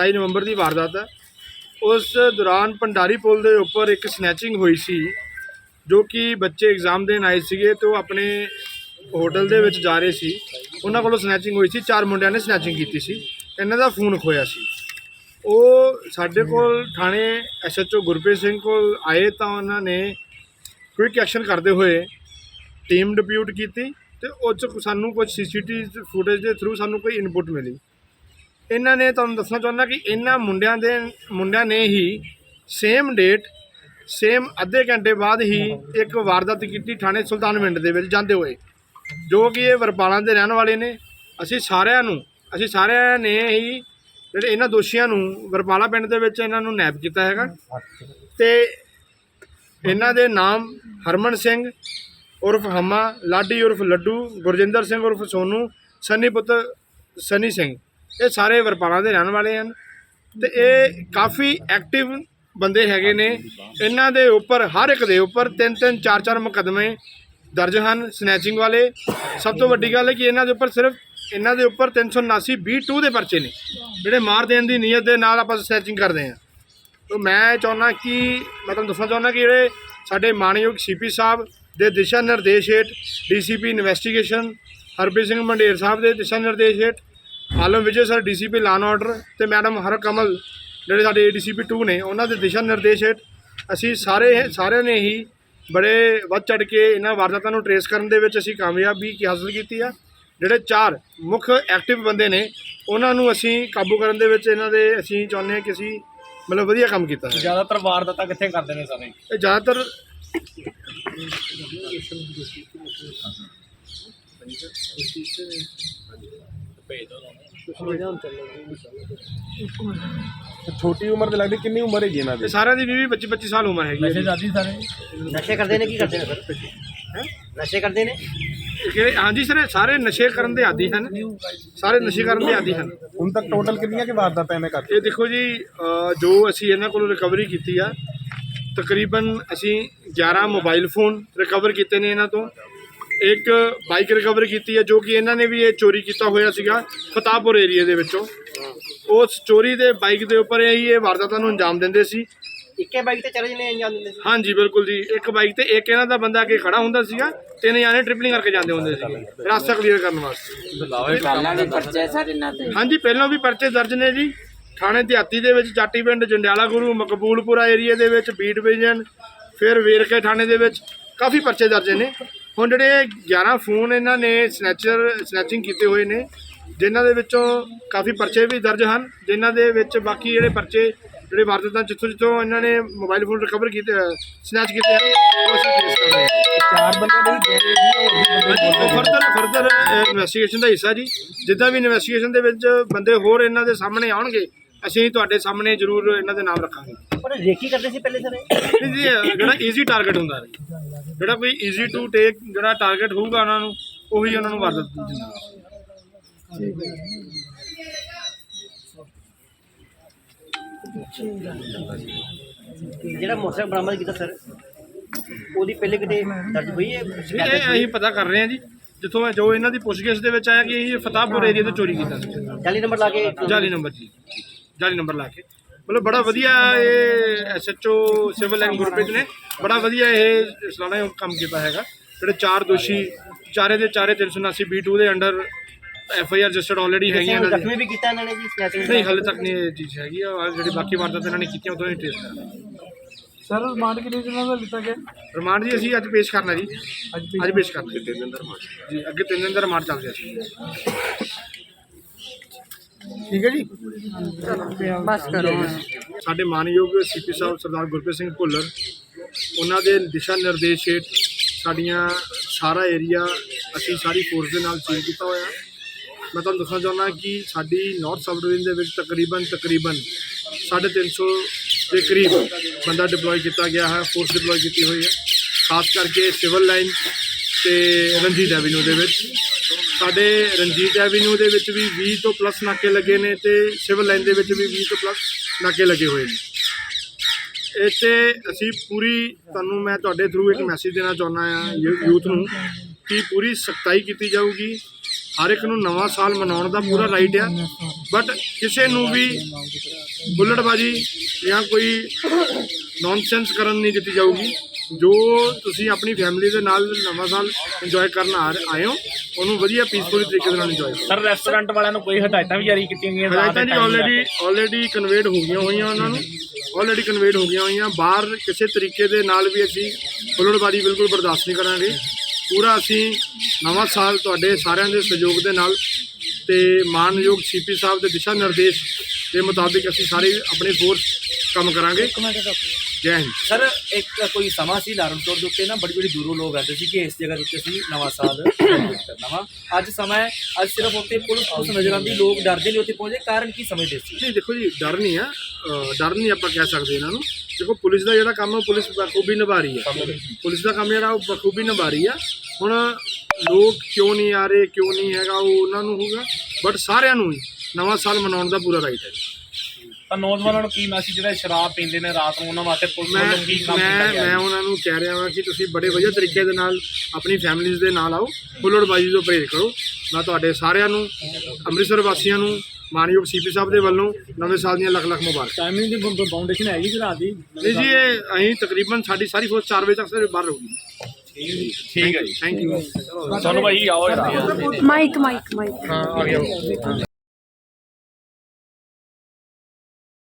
27 ਨਵੰਬਰ ਦੀ ਵਾਰਦਾਤ ਹੈ। ਉਸ ਦੌਰਾਨ ਭੰਡਾਰੀ ਪੁਲ ਦੇ ਉੱਪਰ ਇੱਕ ਸਨੈਚਿੰਗ ਹੋਈ ਸੀ, ਜੋ ਕਿ ਬੱਚੇ ਐਗਜ਼ਾਮ ਦੇਣ ਆਏ ਸੀਗੇ ਤੇ ਉਹ ਆਪਣੇ ਹੋਟਲ ਦੇ ਵਿੱਚ ਜਾ ਰਹੇ ਸੀ। ਉਹਨਾਂ ਕੋਲੋਂ ਸਨੈਚਿੰਗ ਹੋਈ ਸੀ, ਚਾਰ ਮੁੰਡਿਆਂ ਨੇ ਸਨੈਚਿੰਗ ਕੀਤੀ ਸੀ। ਇਹਨਾਂ ਦਾ ਫੋਨ ਖੋਇਆ ਸੀ। ਉਹ ਸਾਡੇ ਕੋਲ ਥਾਣੇ ਐਸਐਚਓ ਗੁਰਪ੍ਰੀਤ ਸਿੰਘ ਕੋਲ ਆਏ ਤਾਂ ਉਹਨਾਂ ਨੇ ਕੁਇਕ ਐਕਸ਼ਨ ਕਰਦੇ ਹੋਏ ਟੀਮ ਡਿਪਿਊਟ ਕੀਤੀ ਤੇ ਉਹ 'ਚ ਸਾਨੂੰ ਕੁਝ ਸੀਸੀਟੀਵੀ ਫੁਟੇਜ ਦੇ ਥਰੂ ਸਾਨੂੰ ਕੋਈ ਇਨਪੁਟ ਮਿਲੀ। ਇਹਨਾਂ ਨੇ ਤੁਹਾਨੂੰ ਦੱਸਣਾ ਚਾਹੁੰਦਾ ਕਿ ਇਹਨਾਂ ਮੁੰਡਿਆਂ ਦੇ ਮੁੰਡਿਆਂ ਨੇ ਹੀ ਸੇਮ ਡੇਟ ਸੇਮ ਅੱਧੇ ਘੰਟੇ ਬਾਅਦ ਹੀ ਇੱਕ ਵਾਰਦਾਤ ਕੀਤੀ ਥਾਣੇ ਸੁਲਤਾਨ ਪਿੰਡ ਦੇ ਵਿੱਚ ਜਾਂਦੇ ਹੋਏ, ਜੋ ਕਿ ਇਹ ਵਰਪਾਲਾਂ ਦੇ ਰਹਿਣ ਵਾਲੇ ਨੇ। ਅਸੀਂ ਸਾਰਿਆਂ ਨੂੰ, ਅਸੀਂ ਸਾਰਿਆਂ ਨੇ ਹੀ ਜਿਹੜੇ ਇਹਨਾਂ ਦੋਸ਼ੀਆਂ ਨੂੰ ਵਰਪਾਲਾ ਪਿੰਡ ਦੇ ਵਿੱਚ ਇਹਨਾਂ ਨੂੰ ਨੈਪ ਕੀਤਾ ਹੈਗਾ। ਤੇ ਇਹਨਾਂ ਦੇ ਨਾਮ ਹਰਮਨ ਸਿੰਘ, ਉਰਫ ਹਮਾ, ਲਾਡੀ ਉਰਫ ਲੱਡੂ, ਗੁਰਜਿੰਦਰ ਸਿੰਘ ਉਰਫ ਸੋਨੂ, ਸਨੀ ਪੁੱਤ ਸਨੀ ਸਿੰਘ। ਇਹ ਸਾਰੇ ਵਰਪਾਲਾਂ ਦੇ ਰਹਿਣ ਵਾਲੇ ਹਨ ਤੇ ਇਹ ਕਾਫੀ ਐਕਟਿਵ ਬੰਦੇ ਹੈਗੇ ਨੇ। ਇਹਨਾਂ ਦੇ ਉੱਪਰ, ਹਰ ਇੱਕ ਦੇ ਉੱਪਰ ਤਿੰਨ ਤਿੰਨ, ਚਾਰ ਚਾਰ ਮੁਕੱਦਮੇ ਦਰਜ ਹਨ ਸਨੈਚਿੰਗ ਵਾਲੇ। ਸਭ ਤੋਂ ਵੱਡੀ ਗੱਲ ਹੈ ਕਿ ਇਹਨਾਂ ਦੇ ਉੱਪਰ ਸਿਰਫ, ਇਹਨਾਂ ਦੇ ਉੱਪਰ 379 B2 ਦੇ ਪਰਚੇ ਨੇ। ਜਿਹੜੇ ਮਾਰ ਦੇਣ ਦੀ ਨੀਅਤ ਦੇ ਨਾਲ ਆਪਾਂ ਸਨੈਚਿੰਗ ਕਰਦੇ ਹਾਂ। ਤੋ ਮੈਂ ਚਾਹੁੰਦਾ ਕਿ, ਮੈਂ ਤੁਹਾਨੂੰ ਦੱਸਣਾ ਚਾਹੁੰਦਾ ਕਿ ਜਿਹੜੇ ਸਾਡੇ ਮਾਨਯੋਗ ਸੀਪੀ ਸਾਹਿਬ ਦੇ ਦਿਸ਼ਾ ਨਿਰਦੇਸ਼ ਹੇਠ ਡੀਸੀਪੀ ਇਨਵੈਸਟੀਗੇਸ਼ਨ ਹਰਪ੍ਰੀਤ ਸਿੰਘ ਮੰਡੇਰ ਸਾਹਿਬ ਦੇ ਦਿਸ਼ਾ ਨਿਰਦੇਸ਼ ਹੇਠ Alam Vijay sir DCP law and order ਤੇ ਮੈਡਮ ਹਰਕਮਲ ਜਿਹੜੇ ਸਾਡੇ ਏਡੀਸੀਪੀ 2 ਨੇ ਉਹਨਾਂ ਦੇ ਦਿਸ਼ਾ ਨਿਰਦੇਸ਼ ਹੇਠ ਅਸੀਂ ਸਾਰੇ ਸਾਰਿਆਂ ਨੇ ਹੀ ਬੜੇ ਵੱਧ ਚੜ ਕੇ ਇਹਨਾਂ ਵਾਰਦਾਤਾਂ ਨੂੰ ਟਰੇਸ ਕਰਨ ਦੇ ਵਿੱਚ ਅਸੀਂ ਕਾਮਯਾਬੀ ਕੀ ਹਾਸਲ ਕੀਤੀ ਆ। ਜਿਹੜੇ ਚਾਰ ਮੁੱਖ ਐਕਟਿਵ ਬੰਦੇ ਨੇ ਉਹਨਾਂ ਨੂੰ ਅਸੀਂ ਕਾਬੂ ਕਰਨ ਦੇ ਵਿੱਚ ਇਹਨਾਂ ਦੇ ਅਸੀਂ ਚਾਹੁੰਦੇ ਹਾਂ ਕਿ ਅਸੀਂ ਮਤਲਬ ਵਧੀਆ ਕੰਮ ਕੀਤਾ ਹੈ ਜ਼ਿਆਦਾਤਰ ਵਾਰਦਾਤਾਂ ਕਿੱਥੇ ਕਰਦੇ ਨੇ ਸਾਰੇ? ਇਹ ਜ਼ਿਆਦਾਤਰ ਭੇਜ ਛੋਟੀ ਉਮਰ ਦੇ ਲੱਗਦੀ ਕਿੰਨੀ ਉਮਰ ਹੈਗੀ ਇਹਨਾਂ ਦੀ? ਸਾਰਿਆਂ ਦੀ 20 25 25 ਸਾਲ ਉਮਰ ਹੈਗੀ ਹੈ ਨਸ਼ੇ ਜੀ। ਜਾਦੀ ਸਾਰੇ? ਨਸ਼ੇ ਕਰਦੇ ਨੇ ਕੀ ਕਰਦੇ ਨੇ? ਸਰ ਹੈਂ? ਨਸ਼ੇ ਕਰਦੇ ਨੇ? ਕਿਹੜੇ ਹਾਂਜੀ ਸਰ ਸਾਰੇ ਨਸ਼ੇ ਕਰਨ ਦੇ ਆਦੀ ਹਨ। ਸਾਰੇ ਨਸ਼ੇ ਕਰਨ ਦੇ ਆਦੀ ਹਨ। ਹੁਣ ਤੱਕ ਟੋਟਲ ਕਿੰਨੀਆਂ ਕਿ ਵਾਰਦਾਤਾਂ ਇਹਨੇ ਕਰ ਇਹ ਦੇਖੋ ਜੀ ਜੋ ਅਸੀਂ ਇਹਨਾਂ ਕੋਲੋਂ ਰਿਕਵਰੀ ਕੀਤੀ ਆ ਤਕਰੀਬਨ ਅਸੀਂ 11 ਮੋਬਾਈਲ ਫੋਨ ਰਿਕਵਰ ਕੀਤੇ ਨੇ ਇਹਨਾਂ ਤੋਂ। ਇੱਕ ਬਾਈਕ ਰਿਕਵਰ ਕੀਤੀ ਹੈ ਜੋ ਕਿ ਇਹਨਾਂ ਨੇ ਵੀ ਇਹ ਚੋਰੀ ਕੀਤਾ ਹੋਇਆ ਸੀਗਾ ਫਤਾਹਪੁਰ ਏਰੀਆ ਦੇ ਵਿੱਚੋਂ। ਉਸ ਚੋਰੀ ਦੇ ਬਾਈਕ ਦੇ ਉੱਪਰ ਇਹ ਹੀ ਇਹ ਵਾਰਦਾਤਾਂ ਨੂੰ ਅੰਜਾਮ ਦਿੰਦੇ ਸੀ। ਇੱਕੇ ਬਾਈਕ ਤੇ ਚਲੇ ਅੰਜਾਮ ਦਿੰਦੇ ਸੀ? ਹਾਂਜੀ ਬਿਲਕੁਲ ਜੀ। ਇੱਕ ਬਾਈਕ ਤੇ ਇੱਕ ਇਹਨਾਂ ਦਾ ਬੰਦਾ ਅੱਗੇ ਖੜਾ ਹੁੰਦਾ ਸੀਗਾ ਤਿੰਨ ਜਾਣੇ ਟ੍ਰਿਪਲਿੰਗ ਕਰਕੇ ਜਾਂਦੇ ਹੁੰਦੇ ਸੀ ਰਸਤਾ ਕਲੀਅਰ ਕਰਨ ਵਾਸਤੇ। ਪਹਿਲਾਂ ਵੀ ਪਰਚੇ ਸਰ ਇਹਨਾਂ ਤੇ? ਹਾਂਜੀ ਪਹਿਲਾਂ ਵੀ ਪਰਚੇ ਦਰਜ ਨੇ ਜੀ। ਥਾਣੇ ਦਿਹਾਤੀ ਦੇ ਵਿੱਚ ਜਾਟੀ ਪਿੰਡ ਜੰਡਿਆਲਾ ਗੁਰੂ ਮਕਬੂਲਪੁਰਾ ਏਰੀਆ ਦੇ ਵਿੱਚ ਬੀ ਡਿਵੀਜ਼ਨ ਫਿਰ ਵੇਰਕੇ ਥਾਣੇ ਦੇ ਵਿੱਚ ਕਾਫੀ ਪਰਚੇ ਦਰਜ ਨੇ। ਹੁਣ ਜਿਹੜੇ 11 ਫੋਨ ਇਹਨਾਂ ਨੇ ਸਨੈਚਰ ਸਨੈਚਿੰਗ ਕੀਤੇ ਹੋਏ ਨੇ ਜਿਨ੍ਹਾਂ ਦੇ ਵਿੱਚੋਂ ਕਾਫੀ ਪਰਚੇ ਵੀ ਦਰਜ ਹਨ ਜਿਨ੍ਹਾਂ ਦੇ ਵਿੱਚ ਬਾਕੀ ਜਿਹੜੇ ਪਰਚੇ ਜਿਹੜੇ ਵਾਰਦਾਤਾਂ ਜਿੱਥੋਂ ਜਿੱਥੋਂ ਇਹਨਾਂ ਨੇ ਮੋਬਾਈਲ ਫੋਨ ਰਿਕਵਰ ਕੀਤੇ ਸਨੈਚ ਕੀਤੇ ਹਨ ਉਹ ਅਸੀਂ trace ਕਰ ਰਹੇ ਹਾਂ। ਚਾਰ ਬੰਦੇ ਦੇ ਗਏ ਜੀ ਵੀ ਫਰਦਰ ਫਰਦਰ ਇਨਵੈਸਟੀਗੇਸ਼ਨ ਦਾ ਹਿੱਸਾ ਜੀ। ਜਿੱਦਾਂ ਵੀ ਇਨਵੈਸਟੀਗੇਸ਼ਨ ਦੇ ਵਿੱਚ ਬੰਦੇ ਹੋਰ ਇਹਨਾਂ ਦੇ ਸਾਹਮਣੇ ਆਉਣਗੇ ਅਸੀਂ ਤੁਹਾਡੇ ਸਾਹਮਣੇ ਜ਼ਰੂਰ ਇਹਨਾਂ ਦੇ ਨਾਮ ਰੱਖਾਂਗੇ। ਪਰ ਰੇਕੀ ਕਰਦੇ ਸੀ ਪਹਿਲੇ ਸਰ? ਜੀ, ਜਿਹੜਾ ਈਜ਼ੀ ਟਾਰਗੇਟ ਹੁੰਦਾ ਹੈ। ਜਿਹੜਾ ਕੋਈ ਈਜ਼ੀ ਟੂ ਟੇਕ ਜਿਹੜਾ ਟਾਰਗੇਟ ਹੋਊਗਾ ਉਹਨਾਂ ਨੂੰ ਉਹੀ ਉਹਨਾਂ ਨੂੰ ਵਰਦ ਦਿੰਦਾ ਜਿਹੜਾ ਮੋਟਰਸਾਈਕਲ ਬਰਾਮਦ ਕੀਤਾ ਸਰ ਉਹਦੀ ਪਹਿਲੇ ਕਿਤੇ ਦਰਜ ਹੋਈ ਹੈ? ਇਹ ਅਸੀਂ ਪਤਾ ਕਰ ਰਹੇ ਹਾਂ ਜੀ। ਜਿੱਥੋਂ ਜੋ ਇਹਨਾਂ ਦੀ ਪੁੱਛਗਿੱਛ ਦੇ ਵਿੱਚ ਆਇਆ ਕਿ ਇਹ ਫਤਾਹਪੁਰ ਏਰੀਆ ਤੋਂ ਚੋਰੀ ਕੀਤਾ ਸੀ। ਜਾਲੀ ਨੰਬਰ ਲਾ ਕੇ ਜਾਲੀ ਨੰਬਰ ਜੀ। ਜਾਲੀ ਨੰਬਰ ਲਾ ਕੇ। ਮਤਲਬ ਬੜਾ ਵਧੀਆ ਇਹ ਐਸਐਚਓ ਸਿਵਲ ਲਾਈਨ ਗੁਰਪ੍ਰੀਤ ਨੇ। ਬੜਾ ਵਧੀਆ ਇਹ ਸਲਾਣਾ ਕੰਮ ਕੀਤਾ ਹੈਗਾ। ਜਿਹੜੇ ਚਾਰ ਦੋਸ਼ੀ ਚਾਰੇ ਦੇ ਚਾਰੇ 379 B2 ਦੇ under F I R registered already ਹੈਗੀਆਂ ਇਹਨਾਂ ਜ਼ਖਮੀ ਵੀ ਕੀਤਾ ਇਹਨਾਂ ਨੇ ਜੀ ਸਨੈਚਿੰਗ ਨਹੀਂ ਹਾਲੇ ਤੱਕ ਨਹੀਂ ਇਹ ਚੀਜ਼ ਹੈਗੀ। ਆ ਜਿਹੜੀ ਬਾਕੀ ਵਾਰਦਾਤ ਇਹਨਾਂ ਨੇ ਕੀਤੀਆਂ ਉਦੋਂ ਹੀ ਟ੍ਰੇਸ ਕਰ ਰਹੇ ਹਾਂ। ਸਰ ਰਿਮਾਂਡ ਕਿੰਨੇ ਦਿਨਾਂ ਦਾ ਲਿੱਤਾ ਗਿਆ? ਰਿਮਾਂਡ ਜੀ ਅਸੀਂ ਅੱਜ ਪੇਸ਼ ਕਰਨਾ ਜੀ। ਅੱਜ ਪੇਸ਼ ਕਰਨਾ। ਤਿੰਨ ਦਿਨ ਦਾ ਰਿਮਾਂਡ। ਜੀ ਅੱਗੇ ਤਿੰਨ ਦਿਨ ਦਾ ਰਿਮਾਂਡ ਚੱਲ ਰਿਹਾ ਸੀ। ਠੀਕ ਹੈ ਜੀ? ਬਸ ਕਰੋ ਸਾਡੇ ਮਾਨਯੋਗ ਸੀਪੀ ਸਾਹਿਬ ਸਰਦਾਰ ਗੁਰਪ੍ਰੀਤ ਸਿੰਘ ਭੁੱਲਰ ਉਹਨਾਂ ਦੇ ਦਿਸ਼ਾ ਨਿਰਦੇਸ਼ ਹੇਠ ਸਾਡੀਆਂ ਸਾਰਾ ਏਰੀਆ ਅਸੀਂ ਸਾਰੀ ਫੋਰਸ ਦੇ ਨਾਲ ਸੀਲ ਕੀਤਾ ਹੋਇਆ। ਮੈਂ ਤੁਹਾਨੂੰ ਦੱਸਣਾ ਚਾਹੁੰਦਾ ਕਿ ਸਾਡੀ ਨਾਰਥ ਸਬ ਡਿਵੀਜ਼ਨ ਦੇ ਵਿੱਚ ਤਕਰੀਬਨ ਤਕਰੀਬਨ 350 ਦੇ ਕਰੀਬ ਬੰਦਾ ਡਿਪਲੋਏ ਕੀਤਾ ਗਿਆ ਹੈ ਫੋਰਸ ਡਿਪਲੋਏ ਕੀਤੀ ਹੋਈ ਹੈ। ਖਾਸ ਕਰਕੇ ਸਿਵਲ ਲਾਈਨ ਤੇ ਰਣਜੀਤ ਐਵੀਨਿਊ ਦੇ ਵਿੱਚ। ਸਾਡੇ ਰਣਜੀਤ ਐਵੀਨਿਊ ਦੇ ਵਿੱਚ ਵੀ 20 ਤੋਂ ਪਲੱਸ ਨਾਕੇ ਲੱਗੇ ਨੇ ਤੇ ਸਿਵਲ ਲਾਈਨ ਦੇ ਵਿੱਚ ਵੀ 20 ਤੋਂ ਪਲੱਸ ਨਾਕੇ ਲੱਗੇ ਹੋਏ ਨੇ। ਇੱਥੇ ਅਸੀਂ ਪੂਰੀ ਤੁਹਾਨੂੰ ਮੈਂ ਤੁਹਾਡੇ ਥਰੂ ਇੱਕ ਮੈਸੇਜ ਦੇਣਾ ਚਾਹੁੰਦਾ ਆ ਯੂਥ ਨੂੰ ਕਿ ਪੂਰੀ ਸਖਤਾਈ ਕੀਤੀ ਜਾਊਗੀ। ਹਰ ਇੱਕ ਨੂੰ ਨਵਾਂ ਸਾਲ ਮਨਾਉਣ ਦਾ ਪੂਰਾ ਰਾਈਟ ਆ। ਬਟ ਕਿਸੇ ਨੂੰ ਵੀ ਬੁੱਲੜਬਾਜੀ ਜਾਂ ਕੋਈ ਨੌਨਸੈਂਸ ਕਰਨ ਨਹੀਂ ਦਿੱਤੀ ਜਾਊਗੀ। ਜੋ ਤੁਸੀਂ ਆਪਣੀ ਫੈਮਿਲੀ ਦੇ ਨਾਲ ਨਵਾਂ ਸਾਲ ਇੰਜੋਏ ਕਰਨ ਆ ਆਏ ਹੋ ਉਹਨੂੰ ਵਧੀਆ ਪੀਸਫੁਲੀ ਤਰੀਕੇ ਦੇ ਨਾਲ ਇੰਜੋਏ ਕਰੋ। ਸਰ ਰੈਸਟੋਰੈਂਟ ਵਾਲਿਆਂ ਨੂੰ ਕੋਈ ਹਦਾਇਤਾਂ ਵੀ ਜਾਰੀ ਕੀਤੀਆਂ ਗਈਆਂ ਰਾਤ ਹਦਾਇਤਾਂ ਦੇ ਜੀ time ਆਲਰੇਡੀ ਆਲਰੇਡੀ ਕਨਵੇਡ ਹੋ ਗਈਆਂ ਹੋਈਆਂ ਉਹਨਾਂ ਨੂੰ। ਆਲਰੇਡੀ ਕਨਵੇਡ ਹੋ ਗਈਆਂ ਹੋਈਆਂ। ਬਾਹਰ ਕਿਸੇ ਤਰੀਕੇ ਦੇ ਨਾਲ ਵੀ ਅਸੀਂ ਹੁੱਲੜਬਾਜ਼ੀ ਬਿਲਕੁਲ ਬਰਦਾਸ਼ਤ ਨਹੀਂ ਕਰਾਂਗੇ। ਪੂਰਾ ਅਸੀਂ ਨਵਾਂ ਸਾਲ ਤੁਹਾਡੇ ਸਾਰਿਆਂ ਦੇ ਸਹਿਯੋਗ ਦੇ ਨਾਲ ਤੇ ਮਾਨਯੋਗ ਸੀਪੀ ਸਾਹਿਬ ਦੇ ਦਿਸ਼ਾ ਨਿਰਦੇਸ਼ ਦੇ ਮੁਤਾਬਿਕ ਅਸੀਂ ਸਾਰੇ ਆਪਣੀ ਫੋਰਸ ਕੰਮ ਕਰਾਂਗੇ। ਜੈ ਹਿੰਦ। ਸਰ ਇੱਕ ਕੋਈ ਸਮਾਂ ਸੀ ਲਾਰਨ ਚੌਕ ਦੇ ਉੱਤੇ ਨਾ ਬੜੀ ਬੜੀ ਦੂਰੋਂ ਲੋਕ ਆਉਂਦੇ ਸੀ ਕਿ ਇਸ ਜਗ੍ਹਾ ਦੇ ਉੱਤੇ ਅਸੀਂ ਨਵਾਂ ਸਾਲ celebrate ਕਰਨਾ ਵਾ। ਅੱਜ ਸਮਾਂ ਹੈ ਅੱਜ ਸਿਰਫ ਉੱਤੇ ਪੁਲਿਸ ਪੁਲਿਸ ਨਜ਼ਰ ਆਉਂਦੀ ਲੋਕ ਡਰਦੇ ਨੇ ਉੱਥੇ ਪਹੁੰਚੇ ਕਾਰਨ ਕੀ ਸਮਝਦੇ ਸੀ? ਨਹੀਂ ਦੇਖੋ ਜੀ ਡਰ ਨਹੀਂ ਆ। ਅਹ ਡਰ ਨਹੀਂ ਆਪਾਂ ਕਹਿ ਸਕਦੇ ਇਹਨਾਂ ਨੂੰ। ਦੇਖੋ ਪੁਲਿਸ ਦਾ ਜਿਹੜਾ ਕੰਮ ਹੈ ਪੁਲਿਸ ਬਖੂਬੀ ਨਿਭਾ ਰਹੀ ਹੈ ਪੁਲਿਸ ਦਾ ਕੰਮ ਜਿਹੜਾ ਉਹ ਬਖੂਬੀ ਨਿਭਾ ਰਹੀ ਆ। ਹੁਣ ਲੋਕ ਕਿਉਂ ਨਹੀਂ ਆ ਰਹੇ ਕਿਉਂ ਨਹੀਂ ਹੈਗਾ ਉਹ ਉਹਨਾਂ ਨੂੰ ਹੋਊਗਾ। ਬਟ ਸਾਰਿਆਂ ਨੂੰ ਹੀ ਨਵਾਂ ਸਾਲ ਮਨਾਉਣ ਦਾ ਪੂਰਾ ਰਾਈਟ ਹੈ। ਤਾਂ ਨੌਜਵਾਨਾਂ ਨੂੰ ਕੀ ਮੈਸੇਜ ਜਿਹੜਾ ਸ਼ਰਾਬ ਪੀਂਦੇ ਨੇ ਰਾਤ ਨੂੰ ਉਹਨਾਂ ਵਾਸਤੇ ਪੁਲਿਸ ਮੈਂ ਵੱਲੋਂ ਕੀ ਕੰਮ ਕੀਤਾ ਮੈਂ ਗਿਆ? ਮੈਂ ਉਹਨਾਂ ਨੂੰ ਕਹਿ ਰਿਹਾ ਹਾਂ ਕਿ ਤੁਸੀਂ ਬੜੇ ਵਧੀਆ ਤਰੀਕੇ ਦੇ ਨਾਲ ਆਪਣੀ ਫੈਮਿਲੀਜ਼ ਦੇ ਨਾਲ ਆਓ ਹੁੱਲੜਬਾਜ਼ੀ ਤੋਂ ਪਰਹੇਜ਼ ਕਰੋ। ਮੈਂ ਤੁਹਾਡੇ ਸਾਰਿਆਂ ਨੂੰ ਅੰਮ੍ਰਿਤਸਰ ਵਾਸੀਆਂ ਨੂੰ ਮਾਨਯੋਗ ਸੀਪੀ ਸਾਹਿਬ ਦੇ ਵੱਲੋਂ ਨਵੇਂ ਸਾਲ ਦੀਆਂ ਲੱਖ ਲੱਖ ਮੁਬਾਰਕ। ਟਾਈਮਿੰਗ ਦੀ ਬਾਉਂਡੇਸ਼ਨ ਹੈਗੀ ਜੀ ਰਾਤ ਦੀ? ਨਹੀਂ ਜੀ ਇਹ ਅਸੀਂ ਤਕਰੀਬਨ ਸਾਡੀ ਸਾਰੀ ਫੋਰਸ 4 ਵਜੇ ਤੱਕ ਸਾਰੇ ਬਾਹਰ ਰਹੂਗੀ। ਠੀਕ ਹੈ ਜੀ। ਥੈਂਕ ਯੂ ਤੁਹਾਨੂੰ ਭਾਈ ਆਓ ਯਾਰ ਮਾਈਕ ਮਾਈਕ ਮਾਈਕ